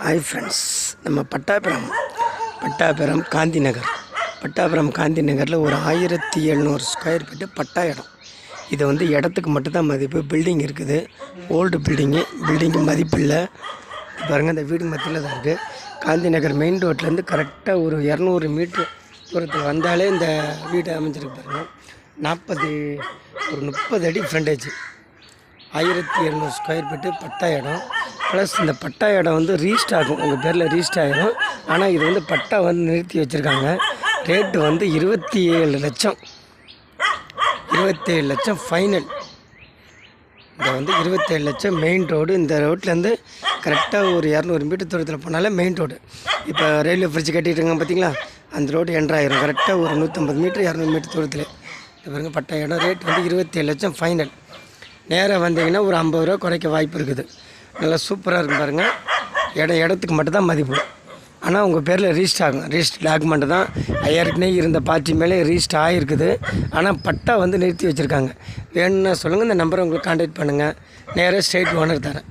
Hi friends நம்ம பட்டாபுரம். பட்டாபுரம் காந்தி நகர் பட்டாபுரம் காந்தி நகரில் ஒரு ஆயிரத்தி எழுநூறு ஸ்கொயர் ஃபீட்டு பட்டா இடம். இது வந்து இடத்துக்கு மட்டும்தான் மதிப்பு. பில்டிங் இருக்குது. ஓல்டு பில்டிங்கு பில்டிங்கு மதிப்பு இல்லை. பாருங்கள் அந்த வீடு மத்தியில் தான் இருக்குது காந்தி நகர் மெயின் ரோட்லேருந்து கரெக்டாக ஒரு இரநூறு மீட்ரு தூரத்தில் வந்தாலே இந்த வீடு அமைஞ்சிருக்கு பாருங்கள் நாற்பது ஒரு முப்பது அடி ஃப்ரண்டேஜ் ஆயிரத்தி எழுநூறு ஸ்கொயர் ஃபீட்டு பட்டா இடம். ப்ளஸ் இந்த பட்டா இடம் வந்து ரீஸ்ட் ஆகும். உங்கள் பேரில் ரீஸ்ட் ஆகிடும் ஆனால் இது வந்து பட்டா வந்து நிறுத்தி வச்சுருக்காங்க. ரேட்டு வந்து இருபத்தி ஏழு லட்சம். இருபத்தேழு லட்சம் ஃபைனல் இதை வந்து இருபத்தேழு லட்சம் மெயின் ரோடு இந்த ரோட்லேருந்து கரெக்டாக ஒரு இரநூறு மீட்டர் தூரத்தில் போனாலே மெயின் ரோடு இப்போ ரயில்வே பிரிட்ஜ் கட்டிட்டுருக்காங்க பார்த்தீங்களா அந்த ரோடு என்ட்ராயிரும் கரெக்டாக ஒரு நூற்றம்பது மீட்டர் இரநூறு மீட்டர் தூரத்தில். இது பாருங்க பட்டா இடம் ரேட் வந்து இருபத்தேழு லட்சம் ஃபைனல் நேராக வந்தீங்கன்னா ஒரு ஐம்பது ரூபா குறைக்க வாய்ப்பு இருக்குது. நல்லா சூப்பராக இருக்கும் பாருங்கள் இடம் இடத்துக்கு மட்டும்தான் மதிப்பு. ஆனால் உங்கள் பேரில் ரீஸ்ட் ஆகும் ரீஸ்ட் டாக்குமெண்ட்டு தான் ஏற்கனவே இருந்த பார்ட்டி மேலே ரீஸ்ட் ஆகிருக்குது ஆனால் பட்டா வந்து நிறுத்தி வச்சுருக்காங்க. வேணும்னா சொல்லுங்கள் இந்த நம்பரை உங்களுக்கு கான்டாக்ட் பண்ணுங்கள் நேராக ஸ்ட்ரெயிட் ஓனர் தரேன்.